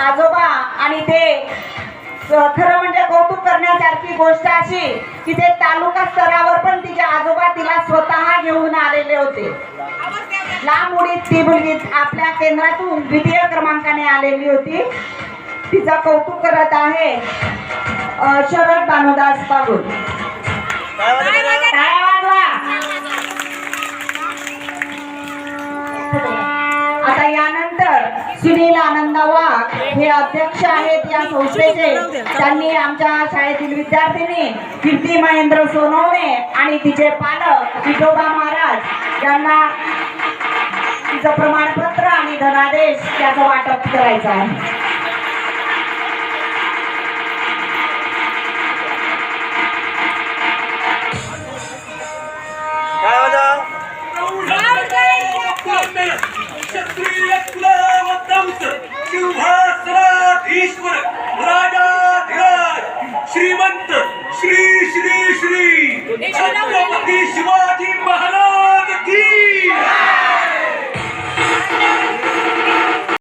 आजोबा आणि ते खरं म्हणजे कौतुक करण्यासारखी गोष्ट अशी की ते तालुका स्तरावर पण तिचे आजोबा तिला स्वतः घेऊन आलेले होते. लांब उडीत ती मुलगी आपल्या केंद्रातून द्वितीय क्रमांकाने आलेली होती. तिचा कौतुक करत आहे शरद भानुदास बागुल. आता यानंतर सुनील आनंद वाघ हे अध्यक्ष आहेत या संस्थेचे. त्यांनी आमच्या शाळेतील विद्यार्थिनी कीर्ती महेंद्र सोनवणे आणि तिचे पालक विठोबा महाराज यांना तिचं प्रमाणपत्र आणि धनादेश त्याचं वाटप करायचं आहे. শ্রী শ্রী শ্রী